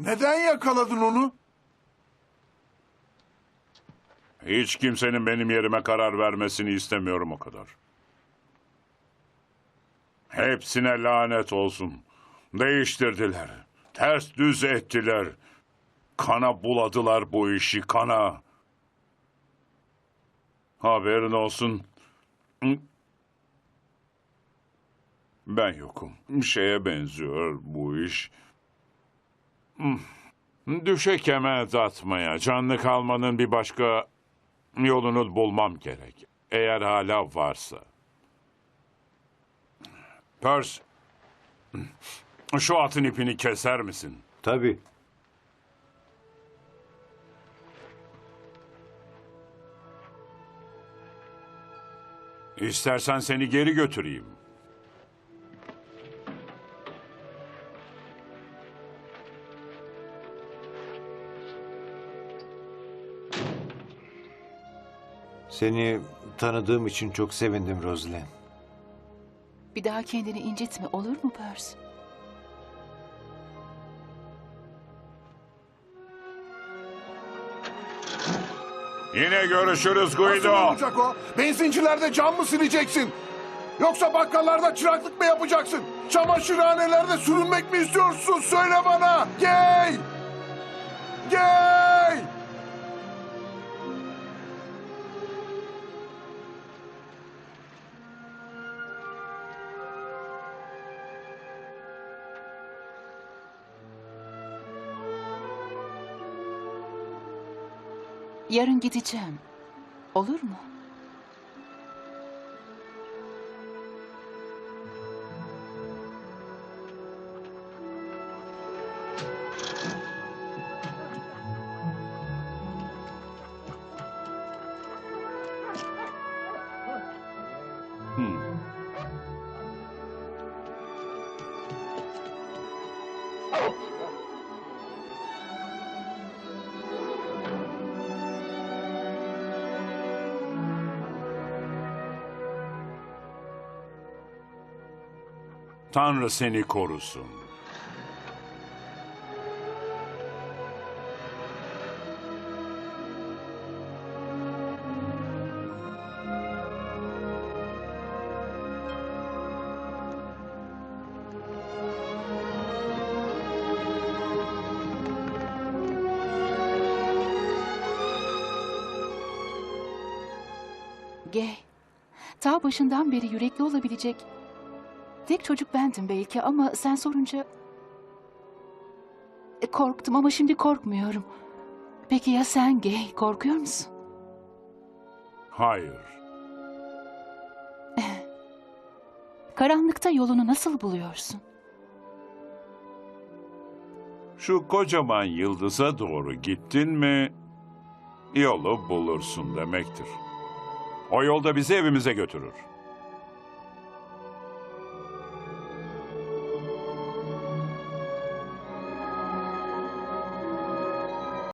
Neden yakaladın onu? Hiç kimsenin benim yerime karar vermesini istemiyorum o kadar. Hepsine lanet olsun. Değiştirdiler. Ters düz ettiler. Kana buladılar bu işi, kana. Haberin olsun. Ben yokum. Şeye benziyor bu iş. Düşe kemet atmaya, canlı kalmanın bir başka yolunu bulmam gerek. Eğer hala varsa. Pers, şu atın ipini keser misin? Tabii. İstersen seni geri götüreyim. Seni tanıdığım için çok sevindim Rosalind. Bir daha kendini incitme olur mu Percy? Yine görüşürüz Nasıl Guido. olacak o? Benzincilerde cam mı sileceksin? Yoksa bakkallarda çıraklık mı yapacaksın? Çamaşırhanelerde sürünmek mi istiyorsun? Söyle bana. Gay! Gay! Yarın gideceğim. Olur mu? Tanrı seni korusun. Gay. Ta başından beri yürekli olabilecek tek çocuk bendim belki ama sen sorunca E, korktum ama şimdi korkmuyorum. Peki ya sen Gay korkuyor musun? Hayır. Karanlıkta yolunu nasıl buluyorsun? Şu kocaman yıldıza doğru gittin mi yolu bulursun demektir. O yolda bizi evimize götürür.